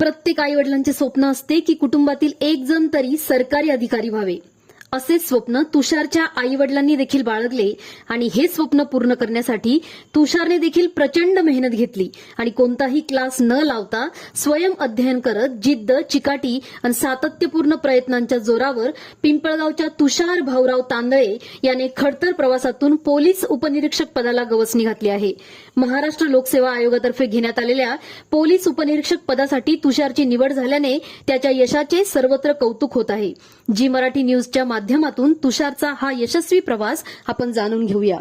प्रत्येक आई वडिलांचे स्वप्न असते की कुटुंबातील एक जण तरी सरकारी अधिकारी व्हावे. असे स्वप्न तुषारच्या आई वडिलांनी देखील बाळगले आणि हे स्वप्न पूर्ण करण्यासाठी तुषारने देखील प्रचंड मेहनत घेतली आणि कोणताही क्लास न लावता स्वयं अध्ययन करत जिद्द चिकाटी आणि सातत्यपूर्ण प्रयत्नांच्या जोरावर पिंपळगावच्या तुषार भाऊराव तांदळे याने खडतर प्रवासातून पोलीस उपनिरीक्षक पदाला गवसणी घातली आहे. महाराष्ट्र लोकसेवा आयोगातर्फे घेण्यात आलेल्या पोलीस उपनिरीक्षक पदासाठी तुषारची निवड झाल्याने त्याच्या यशाचे सर्वत्र कौतुक होत आहे. जी मराठी न्यूजच्या माध्यमातून तुषारचा हा यशस्वी प्रवास आपण जाणून घेऊया.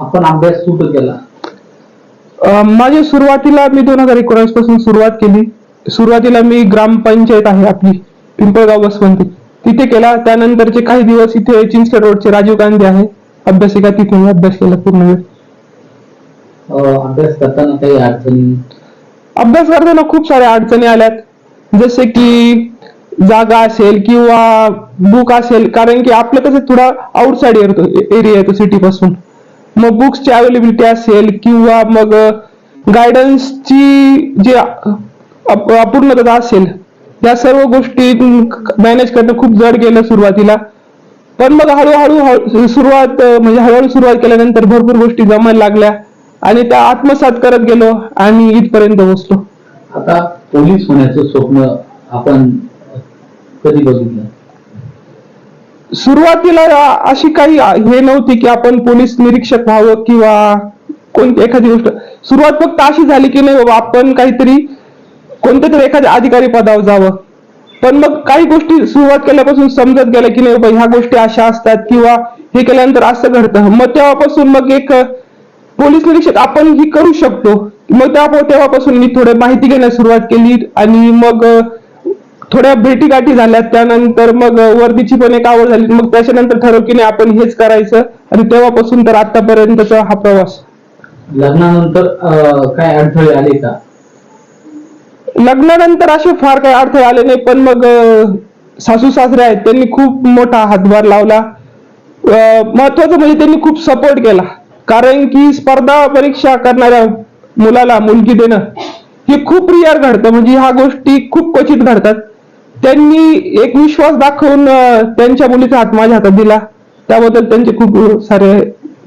आपण अभ्यास कुठं केला. अं, माझी सुरुवातीला मी दोन हजार एकोणीसपासून सुरुवात केली. सुरुवातीला मी ग्रामपंचायत आहे आपली पिंपळगाव बसवंती तिथे केला. त्यानंतरचे काही दिवस इथे चिंचखेड रोडचे राजीव गांधी आहे. अभ्यासिका तिथे मी अभ्यास केला पूर्ण वेळ? अं, अभ्यास करताना काही अडचणी? अभ्यास करताना खूप साऱ्या अडचणी आल्यात. जसे की जागा असेल किंवा बुक असेल कारण की आपलं कसं थोडा आउटसाइड एरिया येतो सिटी पासून. मग बुक्सची अवेलेबिलिटी असेल किंवा मग गायडन्सची जी अप- अपूर्णता असेल या सर्व गोष्टी मॅनेज करणं खूप जड गेलं सुरुवातीला. पण मग हळूहळू हळू- सुरुवात म्हणजे हळूहळू सुरुवात केल्यानंतर भरपूर गोष्टी जमायला लागल्या आणि त्या आत्मसात करत गेलो आणि इथपर्यंत पोहोचलो. आता पोलीस होण्याचं स्वप्न आपण कधी बघितलं? सुरुवातीला अशी काही हे नव्हती की आपण पोलीस निरीक्षक व्हावं किंवा कोणती एखादी गोष्ट. सुरुवात फक्त अशी झाली की नाही बाबा आपण काहीतरी कोणत्या तरी एखाद्या अधिकारी पदावर जावं. पण मग काही गोष्टी सुरुवात केल्यापासून समजत गेल्या की नाही बाबा ह्या गोष्टी अशा असतात किंवा हे केल्यानंतर असं घडतं. मग तेव्हापासून मग एक पोलीस निरीक्षक आपण ही करू शकतो. मग त्या तेव्हापासून मी थोडं माहिती घेण्यास सुरुवात केली आणि मग थोड्या भेटी गाठी झाल्या. त्यानंतर मग वर्दीची पण एक आवड झाली. मग त्याच्यानंतर ठरव की नाही आपण हेच करायचं. आणि तेव्हापासून तर आतापर्यंतचा हा प्रवास. लग्नानंतर काय अडथळे आले का? लग्नानंतर असे फार काही अडथळे आले नाही पण मग सासू सासरे आहेत त्यांनी खूप मोठा हातभार लावला. महत्वाचं म्हणजे त्यांनी खूप सपोर्ट केला. कारण की स्पर्धा परीक्षा करणाऱ्या मुलाला मुलगी देणं हे खूप रिअर घडतं. म्हणजे ह्या गोष्टी खूप क्वचित घडतात. त्यांनी एक विश्वास दाखवून त्यांच्या मुलीचा हात माझ्या हातात दिला. त्याबद्दल त्यांचे खूप सारे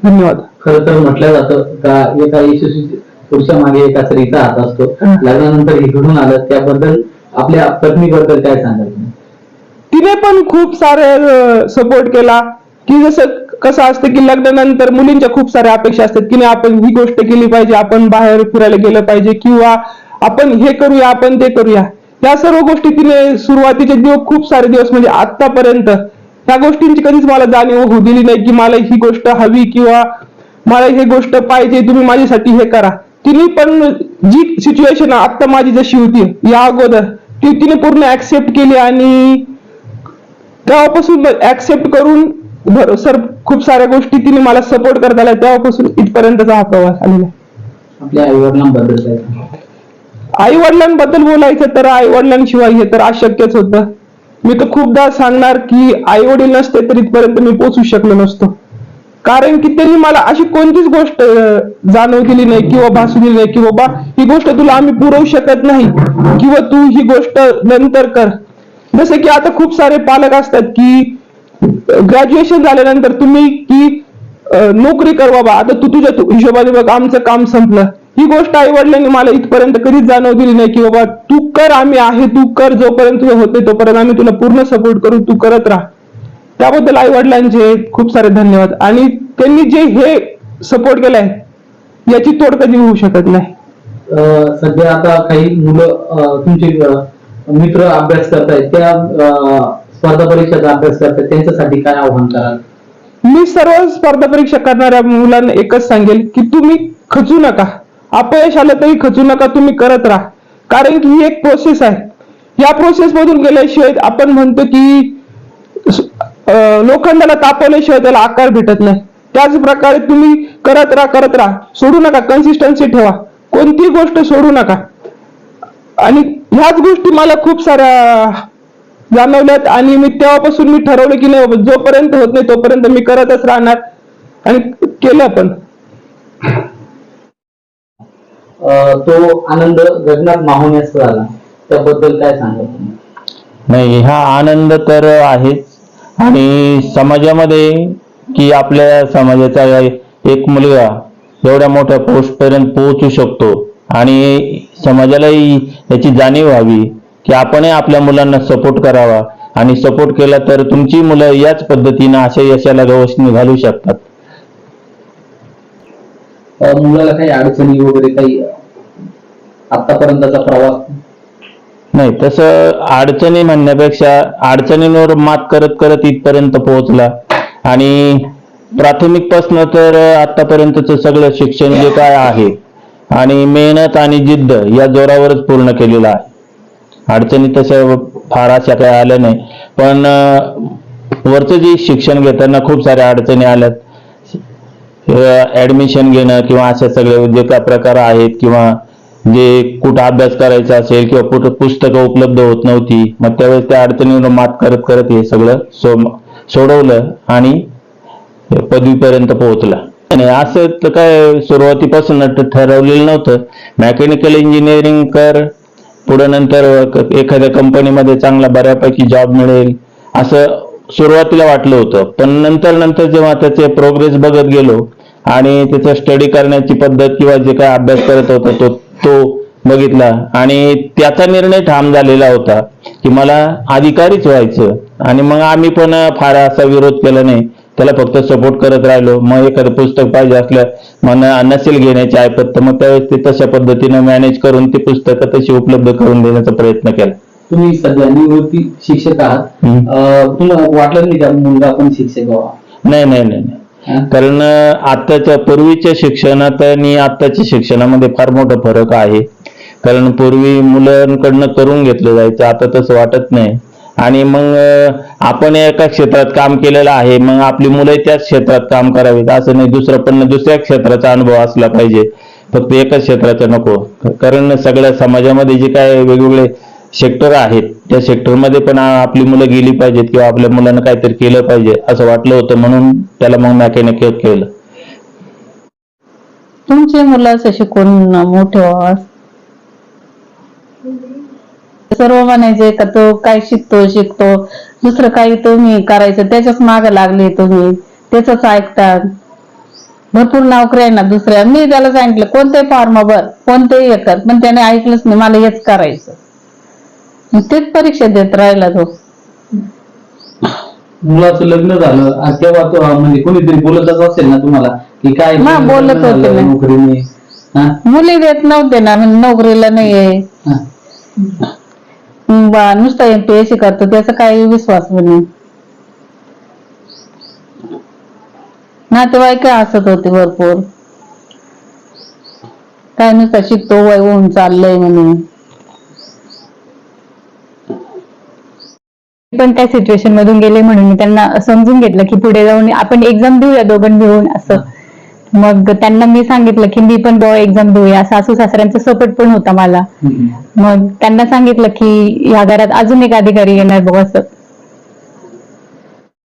धन्यवाद. खरं तर म्हटलं जातं का एका यशस्वी पुरुषा मागे एका स्त्रीचा हात असतो. लग्नानंतर घडून आलं त्याबद्दल आपल्या पत्नीबद्दल काय सांगाल तिने पण खूप सारे सपोर्ट केला. की जसं कसं असतं की लग्नानंतर मुलींच्या खूप साऱ्या अपेक्षा असतात की नाही आपण ही गोष्ट केली पाहिजे आपण बाहेर फिरायला गेलं पाहिजे किंवा आपण हे करूया आपण ते करूया. या सर्व गोष्टी तिने सुरुवातीचे दिवस खूप सारे दिवस म्हणजे आतापर्यंत त्या गोष्टींची कधीच मला जाणीव होऊ दिली नाही की मला ही गोष्ट हवी किंवा मला ही गोष्ट पाहिजे तुम्ही माझ्यासाठी हे करा. तिने पण जी सिच्युएशन आता माझी जशी होती या अगोदर ती तिने पूर्ण ऍक्सेप्ट केली आणि तेव्हापासून ऍक्सेप्ट करून भर- सर खूप साऱ्या गोष्टी तिने मला सपोर्ट करत आल्या. तेव्हापासून इथपर्यंतचा हा प्रवास आलेला आपल्या आई वडिलांबद्दल आई वडिलांबद्दल बोलायचं तर आई वडिलांशिवाय हे तर अशक्यच होतं. मी तर खूपदा सांगणार की आई वडील नसते तर इथपर्यंत मी पोहोचू शकलो नसतो. कारण की त्यांनी मला अशी कोणतीच गोष्ट जाणव दिली नाही किंवा भासू दिली नाही की बाबा ही गोष्ट तुला आम्ही पुरवू शकत नाही किंवा तू ही गोष्ट नंतर कर. जसं की आता खूप सारे पालक असतात की ग्रॅज्युएशन झाल्यानंतर तुम्ही की नोकरी कर बाबा आता तू तुझ्या तू- हिशोबाने बघ आमचं काम संपलं. ही गोष्ट आई वडिलांनी मला इथपर्यंत कधीच जाणव दिली नाही की बाबा तू कर आम्ही आहे तू कर जोपर्यंत होते तोपर्यंत आम्ही तुला पूर्ण सपोर्ट करू तू करत राहा. त्याबद्दल आई वडिलांचे खूप सारे धन्यवाद. आणि त्यांनी जे हे सपोर्ट केलाय याची तोड कधी होऊ शकत नाही. सध्या आता काही मुलं तुमचे मित्र अभ्यास करतायत त्या स्पर्धा परीक्षेचा अभ्यास करतायत त्यांच्यासाठी काय आव्हान कराल? मी सर्व स्पर्धा परीक्षा करणाऱ्या मुलांना एकच सांगेल की तुम्ही खचू नका. अपयश आलं तरी खचू नका तुम्ही करत राहा. कारण की ही एक प्रोसेस आहे. या प्रोसेस मधून गेल्याशिवाय आपण म्हणतो की लोखंडाला तापवल्याशिवाय त्याला आकार भेटत नाही. त्याच प्रकारे तुम्ही करत राहा करत राहा. सोडू नका कन्सिस्टन्सी ठेवा. कोणती गोष्ट सोडू नका. आणि ह्याच गोष्टी मला खूप साऱ्या जाणवल्यात आणि मी तेव्हापासून मी ठरवलं की नाही जोपर्यंत होत नाही तोपर्यंत मी करतच राहणार. आणि केलं पण अं, तो आनंद गगनात मावण्यास झाला. त्याबद्दल काय सांगाल तुम्ही? नाही हा आनंद तर आहेच. आणि समाजामध्ये की आपल्या समाजाचा एक मुलगा एवढ्या मोठ्या पोस्ट पर्यंत पोहोचू शकतो. आणि समाजालाही याची जाणीव व्हावी की आपणही आपल्या मुलांना सपोर्ट करावा. आणि सपोर्ट केला तर तुमची मुलं याच पद्धतीनं अशा यशाला गवसणी घालू शकतात. मुलाला काही अडचणी वगैरे काही आतापर्यंतचा प्रवास नाही तसं अडचणी म्हणण्यापेक्षा अडचणींवर मात करत करत इथपर्यंत पोहोचला. आणि प्राथमिक पासन तर आतापर्यंतच सगळं शिक्षण जे काय आहे आणि मेहनत आणि जिद्द या जोरावरच पूर्ण केलेला आहे. अडचणी तशा फार अशा काही आल्या नाही. पण वरचं जे शिक्षण घेताना खूप साऱ्या अडचणी आल्यात. ऍडमिशन घेणं किंवा अशा सगळे जे काय प्रकार आहेत किंवा जे कुठं अभ्यास करायचा असेल किंवा कुठं पुस्तकं उपलब्ध होत नव्हती मग त्यावेळेस त्या अडचणीवर मात करत करत हे सगळं सो- सोडवलं आणि पदवीपर्यंत पोहोचला. आणि असं तर काय सुरुवातीपासून ठरवलेलं नव्हतं. मेकॅनिकल इंजिनिअरिंग कर पुढे नंतर एखाद्या कंपनीमध्ये चांगला बऱ्यापैकी जॉब मिळेल असं सुरुवातीला वाटलं होतं. पण नंतर नंतर जेव्हा त्याचे प्रोग्रेस बघत गेलो आणि त्याचा स्टडी करण्याची पद्धत किंवा जे काय अभ्यास करत होता तो तो बघितला आणि त्याचा निर्णय ठाम झालेला होता की मला अधिकारीच व्हायचं. आणि मग आम्ही पण फार असा विरोध केला नाही. त्याला फक्त सपोर्ट करत राहिलो. मग एखादं पुस्तक पाहिजे असलं मन नसेल घेण्याची ऐपत तर मग त्यावेळेस ते तशा पद्धतीने मॅनेज करून ती पुस्तकं तशी उपलब्ध करून देण्याचा प्रयत्न केला. तुम्ही सध्या निवृत्ती शिक्षक आहात. तुम्हाला वाटलं नाही का मुलगा पण शिक्षक व्हावा? नाही नाही नाही? कारण आताच्या आत्ताच्या पूर्वीच्या शिक्षणात आणि आत्ताच्या शिक्षणामध्ये फार मोठा फरक आहे. कारण पूर्वी मुलांकडनं करून घेतलं जायचं आता तसं वाटत नाही. आणि मग आपण एका क्षेत्रात काम केलेलं आहे मग आपली मुलं त्याच क्षेत्रात काम करावीत असं नाही दुसरं पण दुसऱ्या क्षेत्राचा अनुभव असला पाहिजे. फक्त एकाच क्षेत्राचा नको. कारण सगळ्या समाजामध्ये जे काय वेगवेगळे सेक्टर आहेत. त्या सेक्टरमध्ये पण आपली मुलं गेली पाहिजेत किंवा आपल्या मुलांना काहीतरी केलं पाहिजे असं वाटलं होतं म्हणून त्याला मग मॅकॅनिक केलं. तुमचे मुलं असं शिकून मोठे सर्व म्हणायचे का तो काय शिकतो शिकतो. दुसरं काही तुम्ही करायचं त्याच्याच माग लागले तुम्ही. त्याच ऐकतात. भरपूर नोकऱ्या ना दुसऱ्या. मी त्याला सांगितलं कोणते फॉर्म भर कोणतेही हे कर. पण त्याने ऐकलंच नाही मला हेच करायचं. मग तेच परीक्षा देत राहिला तो मुलाचं लग्न झालं आणि तेव्हा तो म्हणजे कोणीतरी बोलतच असेल ना तुम्हाला की काय हा, बोलत लग्न होते ना. नोकरी नाही हा? मुली देत नव्हते ना म्हणजे नोकरीला नाहीये हा. बा नुसता एमपीएससी करतो त्याचा काही विश्वास नाही नातेवाईक हसत होते भरपूर काय नुसता शिकतो वय होऊन चाललंय म्हणून पण त्या सिच्युएशन मधून गेले म्हणून मी त्यांना समजून घेतलं की पुढे जाऊन आपण एक्झाम देऊया दोघं मिळून असं. मग त्यांना मी सांगितलं की मी पण बॉ एक्झाम देऊया. सासू सासऱ्यांचा सपोर्ट पण होता मला. मग त्यांना सांगितलं की या घरात अजून एक अधिकारी येणार बघ असं.